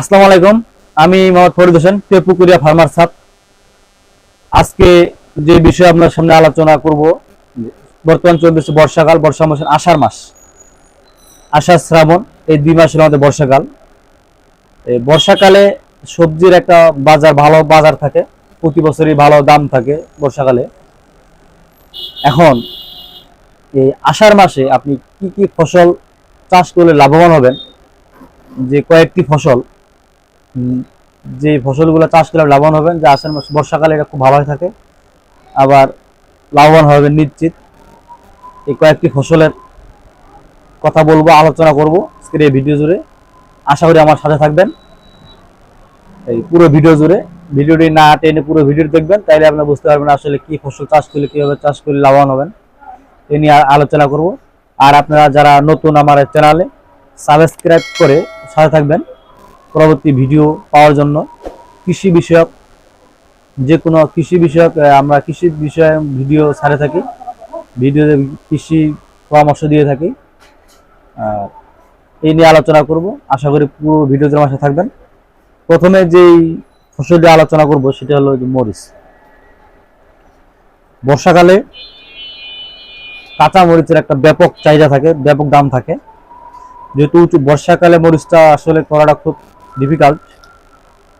আসসালামু আলাইকুম। আমি মোহাম্মদ ফরিদ হোসেন পেপুকুরিয়া ফার্মার সাপ আজকে যে বিষয়ে আপনার সামনে আলোচনা করব, বর্তমান চলতেছে বর্ষাকাল, বর্ষা মাসের আষাঢ় মাস। আষাঢ় শ্রাবণ, এই দুই মাসের মধ্যে বর্ষাকাল। বর্ষাকালে সবজির একটা বাজার ভালো বাজার থাকে, প্রতি বছরই ভালো দাম থাকে বর্ষাকালে। এখন এই আষাঢ় মাসে আপনি কি কি ফসল চাষ করলে লাভবান হবেন? যে কয়েকটি ফসল যে ফসলগুলো চাষ করলে লাভবান হবেন, যে মাস বর্ষাকালে এটা খুব ভালো হয়ে থাকে। আবার লাভবান হবেন নিশ্চিত। এই কয়েকটি ফসলের কথা বলব, আলোচনা করব আজকের এই ভিডিও জুড়ে। আশা করি আমার সাথে থাকবেন। এই পুরো ভিডিও জুড়ে। ভিডিওটি না টেনে পুরো ভিডিও দেখবেন, তাইলে আপনি বুঝতে পারবেন আসলে কি ফসল চাষ করলে, কীভাবে চাষ করলে লাভবান হবেন। এ নিয়ে আলোচনা করব। আর আপনারা যারা নতুন আমার চ্যানেলে সাবস্ক্রাইব করে সাথে থাকবেন পরবর্তী ভিডিও পাওয়ার জন্য কৃষি বিষয়ক, যে কোনো কৃষি বিষয়ক আমরা কৃষি বিষয়ে ভিডিও ছাড়ে থাকি, ভিডিওতে কৃষি পরামর্শ দিয়ে থাকি। এই নিয়ে আলোচনা করব। আশা করি পুরো ভিডিওতে আমার সাথে থাকবেন। প্রথমে যেই ফসলটি আলোচনা করব, সেটা হলো মরিচ। বর্ষাকালে কাঁচা মরিচের একটা ব্যাপক চাহিদা থাকে, ব্যাপক দাম থাকে। যেহেতু বর্ষাকালে মরিচটা আসলে করাটা খুব ডিফিকাল্ট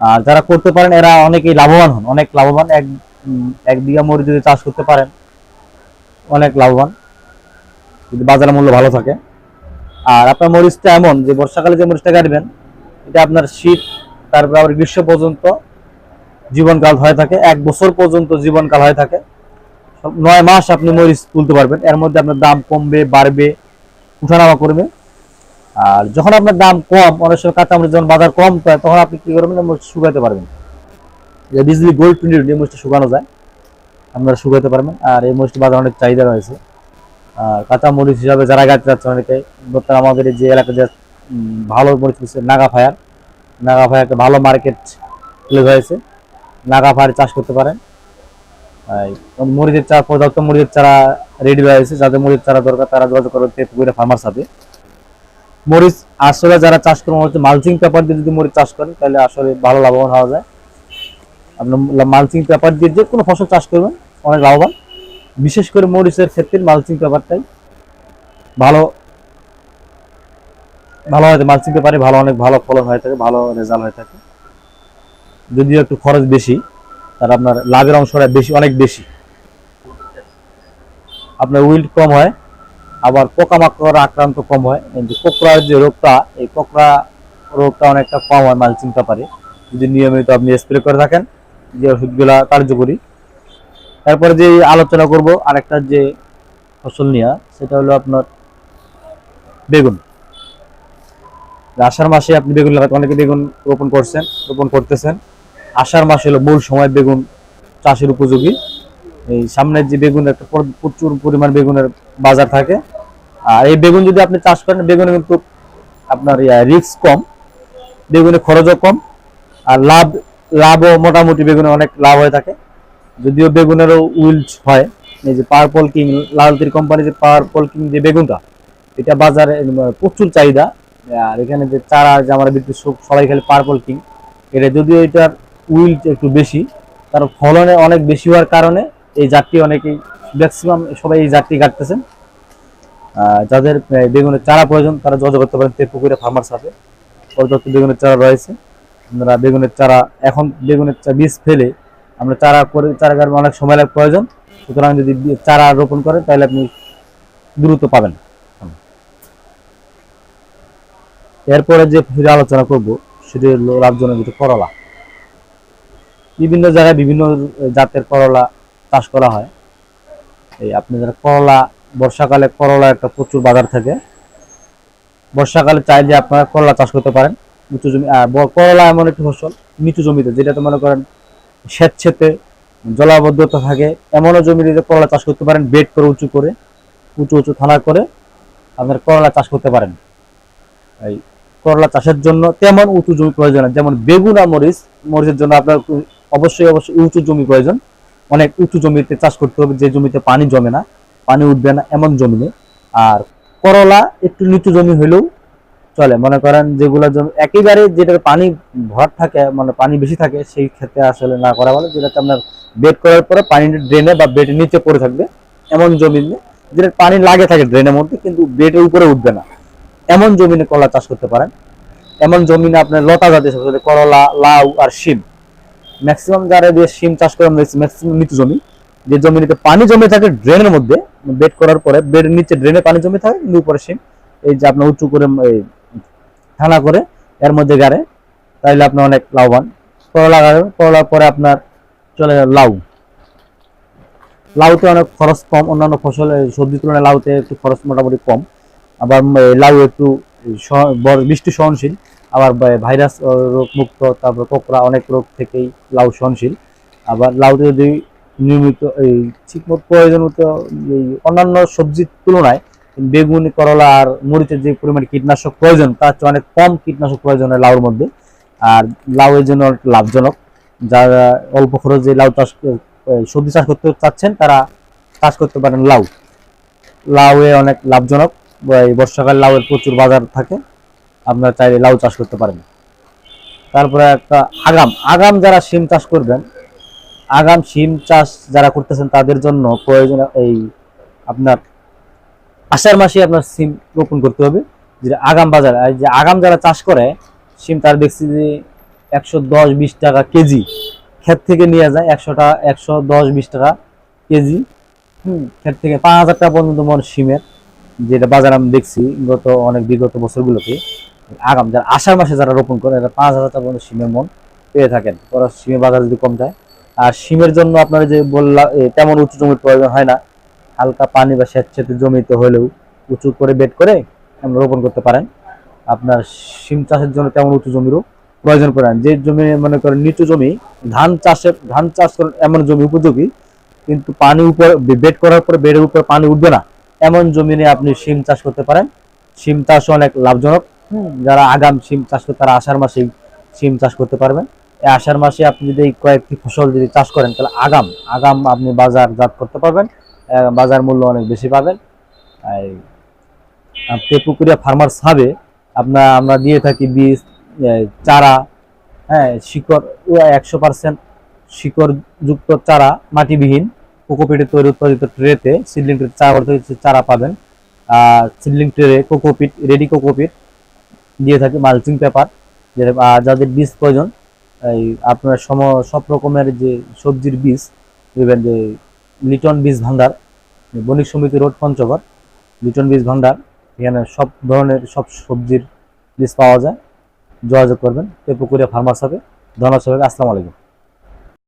আর যারা করতে পারেন, এরা অনেকেই লাভবান হন, অনেক লাভবান। এক এক বিঘা মরিচ যদি চাষ করতে পারেন, অনেক লাভবান। যদি বাজার মূল্য ভালো থাকে। আর আপনার মরিচটা এমন যে, বর্ষাকালে যে মরিচটা কাটবেন, এটা আপনার শীত, তারপর আবার গ্রীষ্ম পর্যন্ত জীবনকাল হয়ে থাকে। এক বছর পর্যন্ত জীবনকাল হয়ে থাকে। নয় মাস আপনি মরিচ তুলতে পারবেন। এর মধ্যে আপনার দাম কমবে, বাড়বে, উঠানামা করবে। আর যখন আপনার দাম কম, অনেক সময় কাঁচা কাঁচামরিচ যখন বাজার কম পায় তখন আপনি কি করবেন? মরিচ শুকাতে পারবেন। যে বিজলি গোল্ড প্রিন্টেড এই মরিচটা শুকানো যায়। আপনারা শুকাতে পারবেন। আর এই মরিচটি বাজার অনেক চাহিদা রয়েছে। আর কাঁচা মরিচ হিসাবে যারা গাছ যাচ্ছে অনেকে, বর্তমানে আমাদের যে এলাকায় যে ভালো মরিচ নাগা ফায়ার। নাগা ফায়ার একটা ভালো মার্কেট প্লেস হয়েছে। নাগা ফায়ার চাষ করতে পারেন। মরিচের চারা, পর্যাপ্ত মরিচের চারা রেডি রয়েছে। যাদের মরিচ চারা দরকার, তারা যোগাযোগ করবে পুকুরে ফার্মার সাথে মরিচ, আসলে যারা চাষ করেন হচ্ছে মালচিং পেপার দিয়ে যদি মরিচ চাষ করেন, তাহলে আসলে ভালো লাভবান হওয়া যায়। আপনার মালচিং পেপার দিয়ে যে কোনো ফসল চাষ করবেন, অনেক লাভবান। বিশেষ করে মরিচের ক্ষেত্রে মালচিং পেপারটাই ভালো ভালো হয় মালচিং পেপারে ভালো, অনেক ভালো ফলন হয়ে থাকে, ভালো রেজাল্ট হয়ে থাকে। যদিও একটু খরচ বেশি, তার আপনার লাভের অংশটা বেশি, অনেক বেশি। আপনার উইল্ড কম হয় আবার পোকামাকড় আক্রান্ত কম হয়। কিন্তু কোকড়ার যে রোগটা, এই কোকড়া রোগটা অনেকটা কম হয় মালচিং পেপারে যদি নিয়মিত আপনি স্প্রে করে থাকেন, যে ওষুধগুলা কার্যকরী। তারপরে যে আলোচনা করব, আরেকটা যে ফসল নিয়ে, সেটা হলো আপনার বেগুন। আষাঢ় মাসে আপনি বেগুন লাগাতে অনেকে বেগুন রোপণ করছেন, রোপণ করতেছেন। আষাঢ় মাস হলো মূল সময় বেগুন চাষের উপযোগী। এই সামনের যে বেগুন একটা প্রচুর পরিমাণ বেগুনের বাজার থাকে। আর এই বেগুন যদি আপনি চাষ করেন, বেগুনে কিন্তু আপনার রিস্ক কম, বেগুনে খরচও কম, আর লাভ, লাভও মোটামুটি বেগুনে অনেক লাভ হয়ে থাকে। যদিও বেগুনেরও উইল্ড হয়, এই যে পার্পল কিং লালতির কোম্পানি যে পার্পল কিং যে বেগুনটা, এটা বাজারে প্রচুর চাহিদা। আর এখানে যে চারা, যে আমরা বিদ্যুৎ সবাই খালি পার্পল কিং এটা যদিও এটার উইল্ড একটু বেশি, তার ফলনে অনেক বেশি হওয়ার কারণে এই জাতটি অনেকেই ম্যাক্সিমাম সবাই এই জাতটি কাটতেছেন। যাদের বেগুনের চারা প্রয়োজন, তারা যোগাযোগ করতে পারেন তেপুকুরে ফার্মার সাথে পর্যাপ্ত বেগুনের চারা রয়েছে। আপনারা বেগুনের চারা, এখন বেগুনের বীজ ফেলে আমরা চারা করে, চারা গাড়ি অনেক সময় লাগে, প্রয়োজন। সুতরাং যদি চারা রোপণ করেন তাহলে আপনি দ্রুত পাবেন। এরপরে যে ফিরে আলোচনা করব, সেটি হলো লাভজনক করলা। বিভিন্ন জায়গায় বিভিন্ন জাতের করলা চাষ করা হয়। এই আপনি যারা করলা, বর্ষাকালে করলা একটা প্রচুর বাজার থাকে। বর্ষাকালে চাইলে আপনারা করলা চাষ করতে পারেন। উঁচু জমি করলা এমন একটি ফসল, নিচু জমিতে যেটাতে মনে করেন স্বেচ্ছেতে জলাবদ্ধতা থাকে, এমনও জমিতে যে করলা চাষ করতে পারেন, বেড করে, উঁচু করে, উঁচু উঁচু থানা করে আপনার করলা চাষ করতে পারেন। এই করলা চাষের জন্য তেমন উঁচু জমি প্রয়োজন যেমন বেগুন আর মরিচ, মরিচের জন্য আপনার অবশ্যই অবশ্যই উঁচু জমি প্রয়োজন। অনেক উঁচু জমিতে চাষ করতে হবে, যে জমিতে পানি জমে না, পানি উঠবে না এমন জমিনে আর করলা একটু নিচু জমি হলেও চলে। মনে করেন যেগুলো জমি, একেবারে যেটা পানি ভর থাকে মানে পানি বেশি থাকে, সেই ক্ষেত্রে আসলে না করা ভালো। যেটাতে আপনার বেড করার পরে পানি ড্রেনে বা বেডের নিচে পড়ে থাকবে, এমন জমিনে যেটা পানি লাগে থাকে ড্রেনের মধ্যে, কিন্তু বেডের উপরে উঠবে না। এমন জমিনে কলা চাষ করতে পারেন। এমন জমিনে আপনার লতা জাতীয় করলা, লাউ আর শিম। ম্যাক্সিমাম যারা দিয়ে সিম চাষ করে ম্যাক্সিমাম নিচু জমি। যে জমিতে পানি জমে থাকে ড্রেনের মধ্যে বেড করার পরে বেডের নিচে ড্রেনে পানি জমে থাকে, কিন্তু উপরে সিম। এই যে আপনার উঁচু করে ঠানা করে, এর মধ্যে গাড়ে তাইলে আপনার অনেক লাভবান। করলা গাড়ে, করলার পরে আপনার চলে গেল লাউ। লাউতে অনেক খরচ কম, অন্যান্য ফসল এই সবজির তুলনায় লাউতে একটু খরচ মোটামুটি কম। আবার লাউ একটু বৃষ্টি সহনশীল। আবার ভাইরাস রোগ মুক্ত, তারপর কোকড়া অনেক রোগ থেকেই লাউ সহনশীল। আবার লাউতে যদি নিয়মিত এই ঠিকমতো প্রয়োজন মতো এই অন্যান্য সবজির তুলনায় বেগুন, করলা আর মরিচের যে পরিমাণ কীটনাশক প্রয়োজন, তার চেয়ে অনেক কম কীটনাশক প্রয়োজন হয় লাউর মধ্যে। আর লাউ এর জন্য অনেক লাভজনক। যারা অল্প খরচে লাউ চাষ সবজি চাষ করতে চাচ্ছেন, তারা চাষ করতে পারেন লাউ। লাউ এ অনেক লাভজনক। বর্ষাকাল লাউয়ের প্রচুর বাজার থাকে। আপনারা চাইলে লাউ চাষ করতে পারেন। তারপরে একটা আগাম। আগাম যারা শিম চাষ করবেন, আগাম শিম চাষ যারা করতেছেন তাদের জন্য প্রয়োজন এই আপনার আষাঢ় মাসে আপনার সিম রোপণ করতে হবে। যেটা আগাম বাজার যে আগাম যারা চাষ করে সিম তার দেখছি যে একশো দশ বিশ টাকা কেজি। ক্ষেত থেকে নিয়ে যায় একশো টাকা একশো দশ বিশ টাকা কেজি। হুম, ক্ষেত থেকে পাঁচ হাজার টাকা পর্যন্ত মন সিমের যেটা বাজার আমি দেখছি গত অনেক বিগত বছরগুলোতে। আগাম যারা আষাঢ় মাসে যারা রোপণ করে এরা পাঁচ হাজার টাকা সিমের মন পেয়ে থাকেন। ওরা সিমের বাজার যদি কম যায় আর সিমের জন্য আপনারা যে বললাম তেমন উঁচু জমির প্রয়োজন হয় না। হালকা পানি বা স্বেচ্ছাতে জমিতে হলেও উঁচু করে বেড করে আপনি রোপণ করতে পারেন। আপনার সিম চাষের জন্য তেমন উঁচু জমিরও প্রয়োজন পড়ে যে জমি মনে করেন নিচু জমি, ধান চাষের, ধান চাষ করার এমন জমি উপযোগী, কিন্তু পানি উপর, বেড করার পরে বেডের উপর পানি উঠবে না। এমন জমিনে আপনি সিম চাষ করতে পারেন। সিম চাষ অনেক লাভজনক। যারা আগাম সিম চাষ করে, তারা আষাঢ় মাসেই সিম চাষ করতে পারবেন। এই আষাঢ় মাসে আপনি যদি কয়েকটি ফসল যদি চাষ করেন, তাহলে আগাম আগাম আপনি বাজারজাত করতে পারবেন। বাজার মূল্য অনেক বেশি পাবেন। এই তেপুকুরিয়া ফার্মার্স হাবে আপনার আমরা দিয়ে থাকি বীজ চারা হ্যাঁ শিকড় একশো পার্সেন্ট শিকড় যুক্ত চারা মাটিবিহীন। কোকোপিটে তৈরি উৎপাদিত ট্রেতে সিডলিং ট্রে চারা চারা পাবেন। আর seedling tray cocopeat, ready cocopeat দিয়ে থাকি মালচিং পেপার, যেটা যাদের বীজ প্রয়োজন, এই আপনার সম, সব রকমের যে সবজির বীজ দেবেন যে লিটন বীজ ভান্ডার বণিক সমিতি রোড পঞ্চগড়, লিটন বীজ ভান্ডার, এখানে সব ধরনের সব সবজির বীজ পাওয়া যায়। যোগাযোগ করবেন পেপুকুরিয়া ফার্মাস হবে। ধন্যবাদ সবাইকে, আসসালামু আলাইকুম।